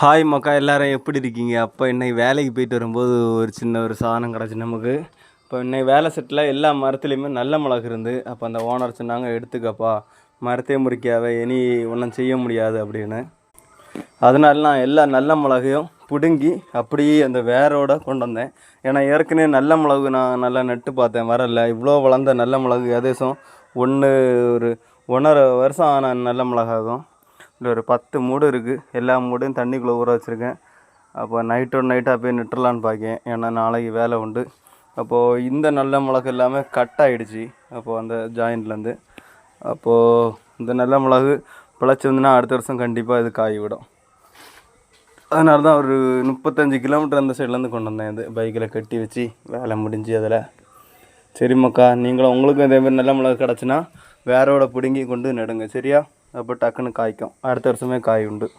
Hi மக்கா எல்லோரும் எப்படி இருக்கீங்க? அப்போ இன்னைக்கு வேலைக்கு போயிட்டு வரும்போது ஒரு சின்ன ஒரு சாதனம் கிடச்சி நமக்கு. இப்போ இன்னைக்கு வேலை செட்டில் எல்லா மரத்துலேயுமே நல்ல மிளகு இருந்து அப்போ அந்த ஓனர் சொன்னாங்க எடுத்துக்கப்பா. மரத்தே முறிக்காவே இனி ஒன்றும் செய்ய முடியாது அப்படின்னு. அதனால நான் எல்லா நல்ல மிளகையும் பிடுங்கி அப்படியே அந்த வேரோட கொண்டு வந்தேன். ஏன்னா ஏற்கனவே நல்ல மிளகு நான் நல்லா நட்டு பார்த்தேன் வரல. இவ்வளோ வளர்ந்த நல்ல மிளகு ஏதேசம் ஒன்று ஒரு ஒன்றரை வருஷம் ஆன நல்ல மிளகாகும். இல்லை ஒரு பத்து மூடு இருக்குது எல்லா மூடையும் தண்ணிக்குள்ளே ஊற வச்சுருக்கேன். அப்போ நைட்டோட நைட்டாக போய் நிட்டுலான்னு பார்க்கேன் ஏன்னா நாளைக்கு வேலை உண்டு. அப்போது இந்த நல்ல மிளகு எல்லாமே கட் ஆகிடுச்சி அப்போது அந்த ஜாயிண்ட்லேருந்து அப்போது இந்த நல்ல மிளகு பிழைச்சிருந்துன்னா அடுத்த வருஷம் கண்டிப்பாக இது காய் விடும் அதனால தான் ஒரு முப்பத்தஞ்சு கிலோமீட்டர் அந்த சைட்லேருந்து கொண்டு வந்தேன். இது பைக்கில் கட்டி வச்சு வேலை முடிஞ்சு அதில். சரிம்மாக்கா நீங்களும் உங்களுக்கும் இதேமாதிரி நல்ல மிளகு கிடச்சுன்னா வேரோட பிடுங்கி கொண்டு நடுங்க சரியா? அப்போ டக்குன்னு காய்க்கும். அடுத்த வருஷமே காய் உண்டு.